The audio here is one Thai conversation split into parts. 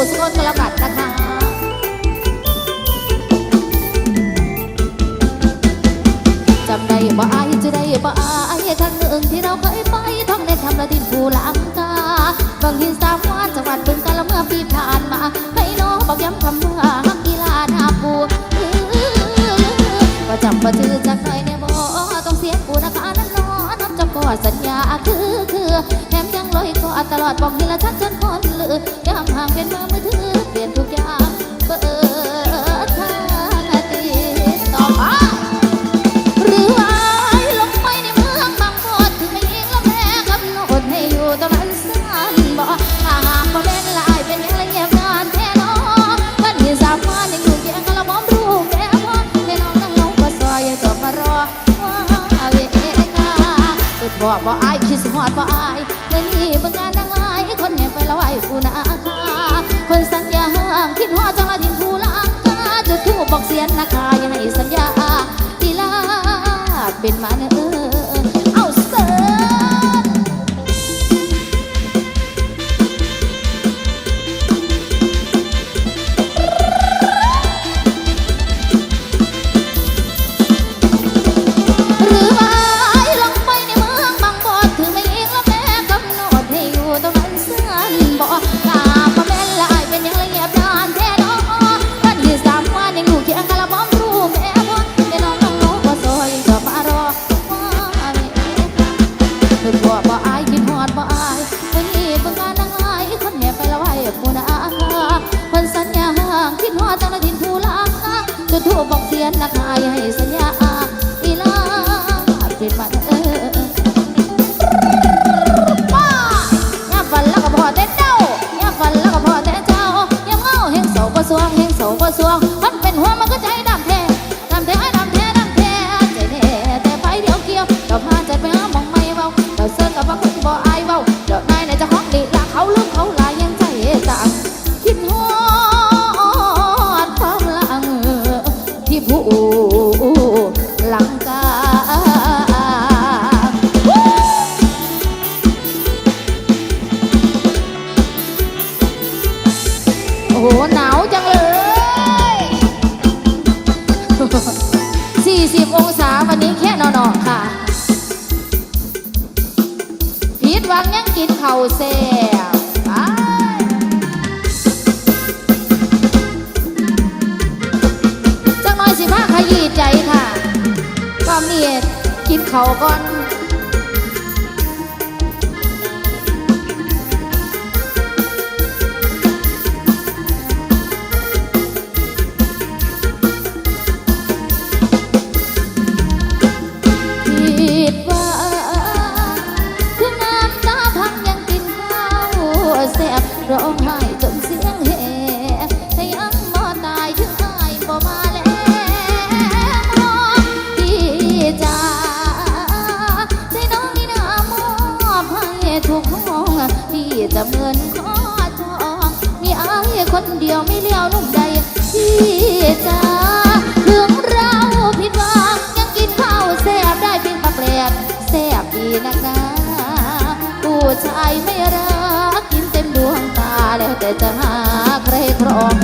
ผู้สุขก็แล้วกันนะคะจำได้บ่อายจะได้บ่อายทางหนึ่งที่เราเคยไปท่องในทำละดินภูลังกาบางหินสามวานจังหวัดบึงกาฬเมื่อปีผ่านมาให้น้องบอกย้ำคำว่าฮักกีฬาหน้าปูก็จำบ่ชื่อจากหน่อยในบ่ต้องเสียปูนะคะนั่นนอนนับจำก็สัญญาคือคือแถมยังลอยก็ตลอดบอกทีละชัดจ อกบ่อายคิดหอดบ่อายเมื่อนี้เบิ่งงานนางลายคนแห่ไปละไหวผู้นาคาคนสัญญาห่างคิดหอดจังละดินผู้ลางกาจุดทูบบอกเสียนนาคาอย่าให้สัญญาตีลาเป็นมันะมารอว่าเวคือบ่บ่อายคิดฮ ค่ะผิดหวังยังกินเข่าวแซ่บไปจังน้อยสิมาขยี้ใจค่ะความนี่กินเข่าก่อน จะเหมือนขอจองมีอายคนเดียวไม่เลี้ยวนุ่มใดพี่จ๋าถึงเราผิดหวังยังกินข้าวแซ่บได้เพียงปากแปลกแซ่บดีนักหนาผู้ชายไม่รักกินเต็มดวงตาแล้วแต่จะหาใครครอง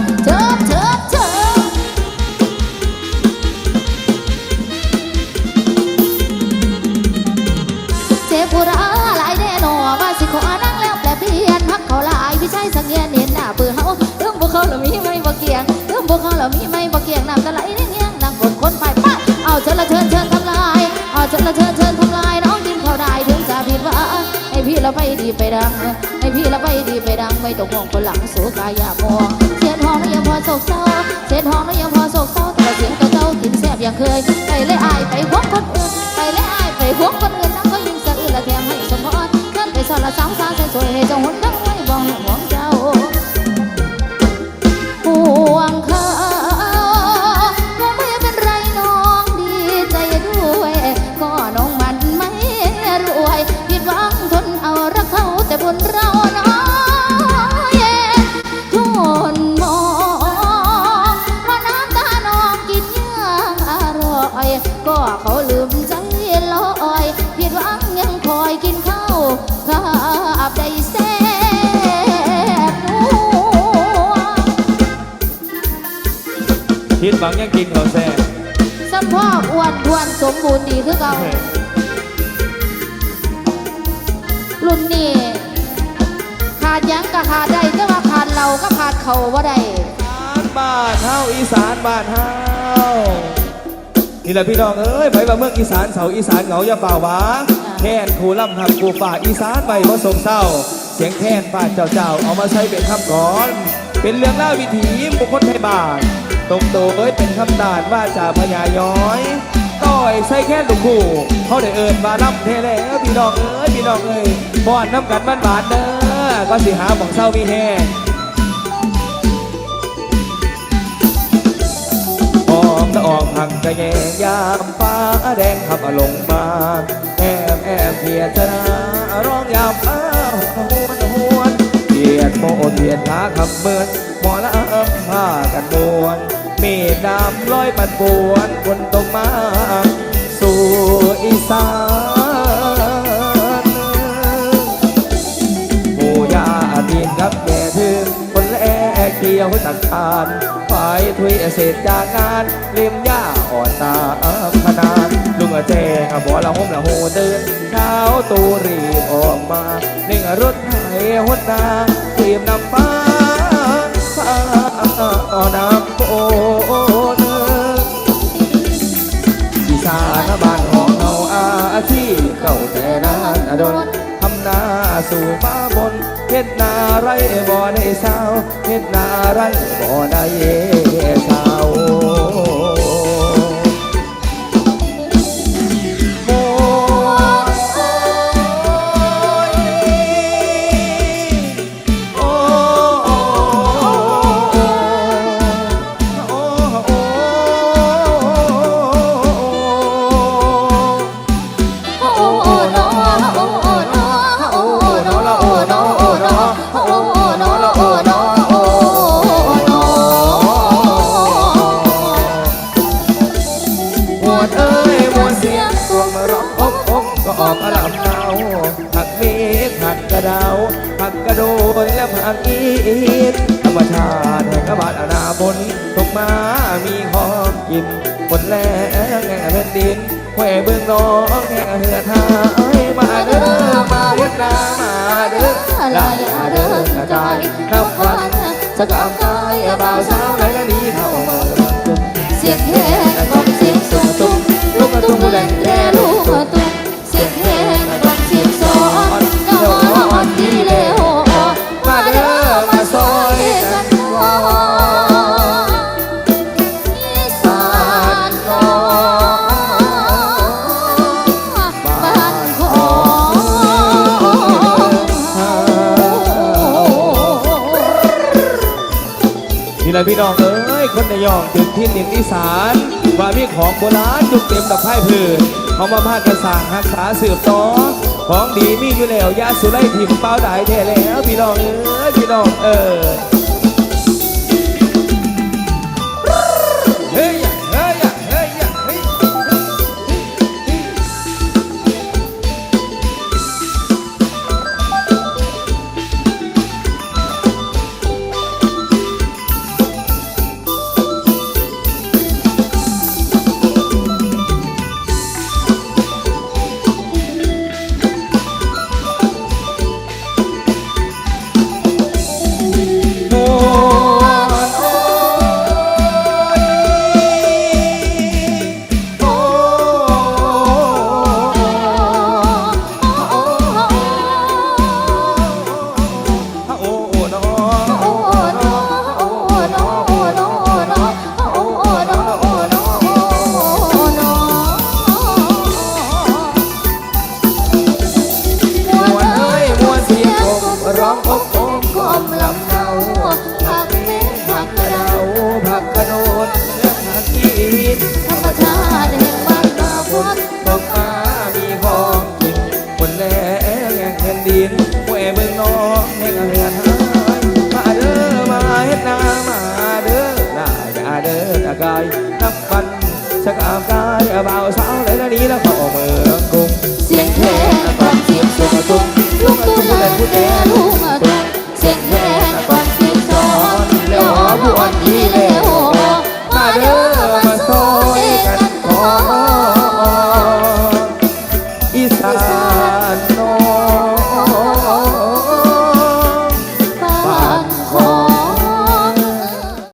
ดีไปดังให้พี่ละไปดีไปดังไม่ต้องห่วงคนหลังสู่กายามองเสียนห้องน้ยังพอโศกเศร้าเสียนห้องน้ยังพอโศกเศร้าแต่เสียงก็เจ้ากินแซ่บอย่างเคยไปเลยอายไปหวคนอื่นไปเลยอายไปหวคนอื่น มังยังกินข้าวแซ่บสัมพ่ออ้วนทวนสมบูรณ์ดีคือเก่ารุ่นนี้ขาดหยังก็ขาดได้แต่ว่าขาดเราก็ขาดเขาว่าได้อีสานบ้านเฮาอีสานบ้านเฮานี่แหละพี่น้องเอ้ยไปมาเมืองอีสานเสาอีสานเหงาอย่าเปล่าหวาแค่นครูล่ำหักครูฝ่าอีสานไปผสมเศร้า เสียงแค่นฝ่าเจ้าเจ้าเอามาใช้เป็นคำก่อน เป็นเรื่องเล่าวิถีบุคคลไทยบ้าน ตรงโตเอ้ยเป็นคำด่านว่าจ่าพญาย้อยต้อยใส่แค่ลูกคู่เขาได้เอิญมาน้ำเทแล้วพี่น้องเอ้ยพี่น้องเอ้ยป้อนน้ำกันบ้านบานเด้อก็สิหาของเศร้ามีแห้งออมละออมหักกระแยงยามฟ้าแดงขับลงมาแอบแอบเพียรชนะร้องยามอ้าวหวนหวนเพียรโมเพียรขาขับเบิน หมอละอำผ้ากันบวนเมฆดำลอยปันปวนคนตกมา สู่อีสานหมู่ยาดินกับแม่ถึงคนแลเกี่ยวตักทานฝ่ายทุยเศษจากงานเลียมย่าอ่อนตาขนานลุงแจงบ่ละห่มละโหเดินเช้าตูรีบออกมาหนึ่งรถไถหดนาเตรียมนำฟ้า สู่ฟ้าบนเฮ็ดนาไรบ่ได้เศร้าเฮ็ดนาไรบ่ได้เศร้าว วนเอ้ยมวนเสียงกวงมาร้องอบอบก็ออกอลำเนาผักเมฆผักกระดาวผักกระโดยและผักอีดธรรมชาติแห่งกบาดอนาบนตกมามีของกินบนแลงแห่งแผ่นดินแหวเบื้องน้องแห่งเหือทายมาเด้อมาเวียดนามมาเด้อลายาเด้อกายนับวันสกามกายบ่าวสาว ละพี่น้องเอ้ยคนในยองถึงที่ดินอีสานว่ามีของโบราณจุกเต็มดับไพ่พื้นเขามาพาดกระสร้างรักษาสืบต่อของดีมีอยู่แล้วยาสุไลถิ่มเป้าได้แท้แล้วพี่น้องเอ้ยพี่น้องเอ้ยเฮ้ย บ่าวสาวเลยนะนี้แล้วเข้าเมืองกรุงเสียงแค่กอ